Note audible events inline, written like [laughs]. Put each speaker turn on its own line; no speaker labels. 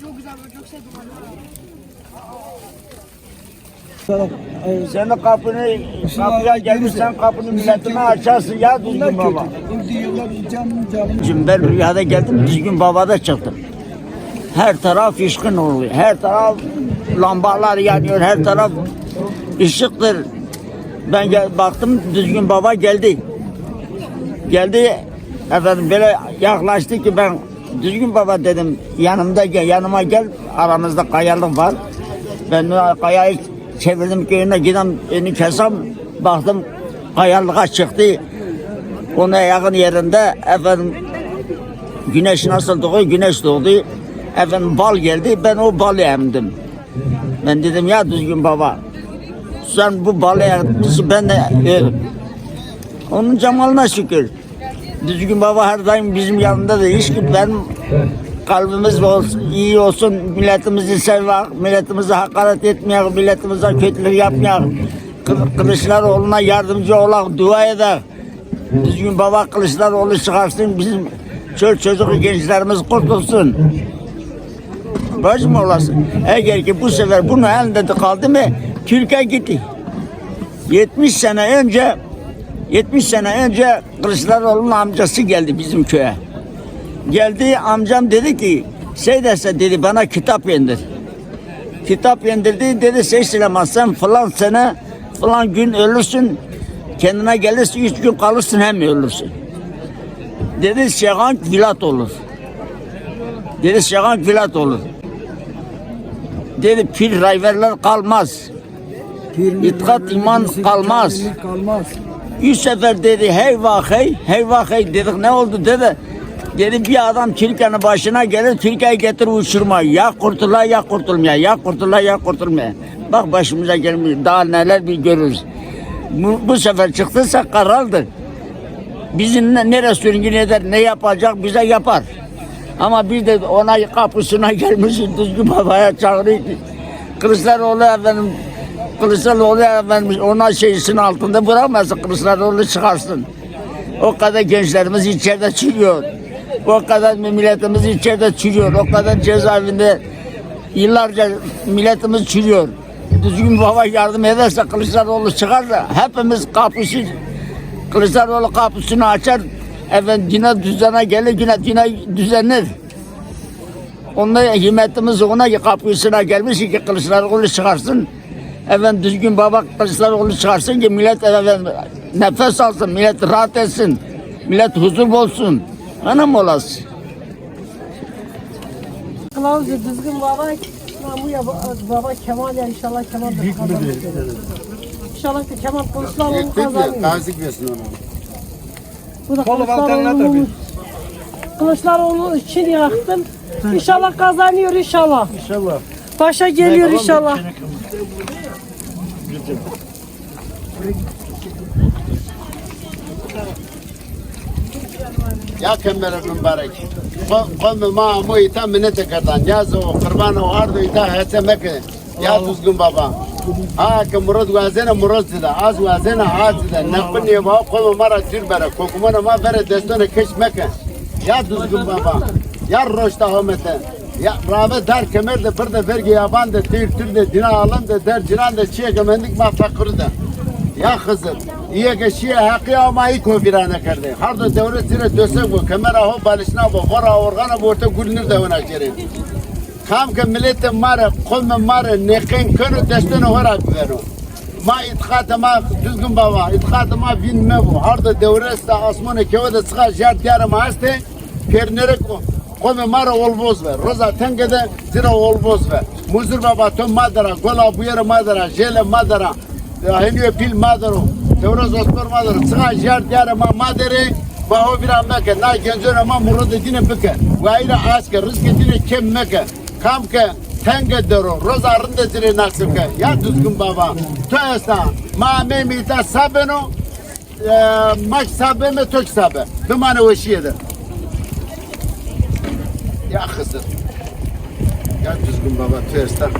Çok güzel, çok sevdim
kapını kapıya gelirsen kapını milletine açarsın ya düzgün baba. Şimdi ben rüyada geldim düzgün babada çıktım. Her taraf ışkın oluyor. Her taraf lambalar yanıyor. Her taraf ışıktır. Ben gel, baktım düzgün baba geldi. Geldi efendim böyle yaklaştı ki ben düzgün baba dedim yanımda gel yanıma gel aramızda kayalık var. Ben kayayı çevirdim ki önüne gidem önü kesem baktım kayalığa çıktı. Ona yakın yerinde efendim güneş nasıl doğuyor güneş doğdu. Efendim bal geldi ben o balı emdim. Ben dedim ya düzgün baba sen bu balı emmişsin ben de yerim. Onun cemalına şükür. Düzgün baba her daim bizim yanında da hiç ben kalbimiz olsun, iyi olsun, milletimizi sevmek, milletimize hakaret etmeyek, milletimize kötülük yapmayak, Kı- Kılıçdaroğlu'na yardımcı olak, dua eder. Düzgün baba Kılıçdaroğlu çıkarsın, bizim çöl çocuk gençlerimiz kurtulsun. Baş mı olasın? Eğer ki bu sefer bunu elinde kaldı mı, Türkiye gitti. 70 sene önce 70 sene önce Kılıçdaroğlu'nun amcası geldi bizim köye. Geldi amcam dedi ki derse dedi bana kitap yendir. Kitap yendirdi dedi şey Süleyman sen falan sene falan gün ölürsün. Kendine gelirsin üç gün kalırsın hem ölürsün. Dedi Şehan Vilat olur. Dedi Şehan Vilat olur. Dedi pir rayverler kalmaz. İtikat iman kalmaz.
Kalmaz.
Üç sefer dedi hey vah hey, hey vah hey dedik ne oldu dedi. Dedi bir adam Türkiye'nin başına gelir Türkiye'yi getir uçurma. Ya kurtula ya kurtulmaya, ya kurtula ya kurtulmaya. Bak başımıza gelmiş daha neler bir görürüz. Bu, bu sefer çıktıysa karardır. Bizim ne, nereye sürgün eder, ne yapacak bize yapar. Ama bir de ona kapısına [laughs] gelmişiz düzgün babaya çağırıyor ki Kılıçdaroğlu efendim Kılıçdaroğlu efendim ona şeysin altında bırakmasın Kılıçdaroğlu çıkarsın. O kadar gençlerimiz içeride çürüyor. O kadar milletimiz içeride çürüyor. O kadar cezaevinde yıllarca milletimiz çürüyor. Düzgün baba yardım ederse Kılıçdaroğlu çıkar da hepimiz kapısı Kılıçdaroğlu kapısını açar. Efendim yine düzene gelir yine yine düzenler. Onda himmetimiz ona kapısına gelmiş ki Kılıçdaroğlu çıkarsın. Efendim düzgün baba Kılıçdaroğlu çıkarsın ki millet efendim, nefes alsın, millet rahat etsin. Millet huzur bulsun. Anam olası.
Kılavuz düzgün baba, bu ya baba Kemal ya inşallah Kemal da kazanır. İnşallah ki Kemal Kılıçdaroğlu kazanıyor.
Tazik versin ona.
Bu
da bir.
Kılıçdaroğlu için yaktım. İnşallah kazanıyor inşallah.
İnşallah.
Başa geliyor inşallah.
Ya kemere mübarek. Konu ma mu ita minnet kardan. Ya zo kurban o ardu ita hetse meke. Ya düzgün baba. Ha ke murad wazena murad zida. Az wazena az zida. Nakbin ye ba konu mara tür bere. Kokumana ma bere destone keş meke. Ya düzgün baba. Ya roşta homete. Ya rave dar kemer de bir de vergi yaban de tür tür de dina alan de der cinan de çiye gemendik ma fakir de. Ya kızım, iyi ki şiye hakkı ama iyi kovirane kardı. Her de devlet sire döse bu, kamera ho balışna bu, hora organa bu orta gülünür de ona kere. Kam ke millete mare, kol mare, nekin könü destene hora bivero. Ma itkatı ma düzgün baba, itkatı ma vinme bu. Her de devlet de asmanı kevede sığa jar diyarı ma haste, pernere ko. Kome mara olboz ver. Roza tengede zira olboz ver. Muzur baba tüm madara, gola bu yere madara, jele madara. Henüye pil madaro. Tevroz ospor madaro. Sığa jar diyarı ma madere. Ma ho bir meke. Na genzöre ma murudu dine bike. Ve ayrı aske. Rızkı dine kem meke. Kam ke tenge dero. Roza rında zire nasip ke. Ya düzgün baba. To esta. Ma memi ta sabeno. Maç sabe me tok sabe. Bimane veşiyedir. Ya kızım. Ya düzgün baba tövbe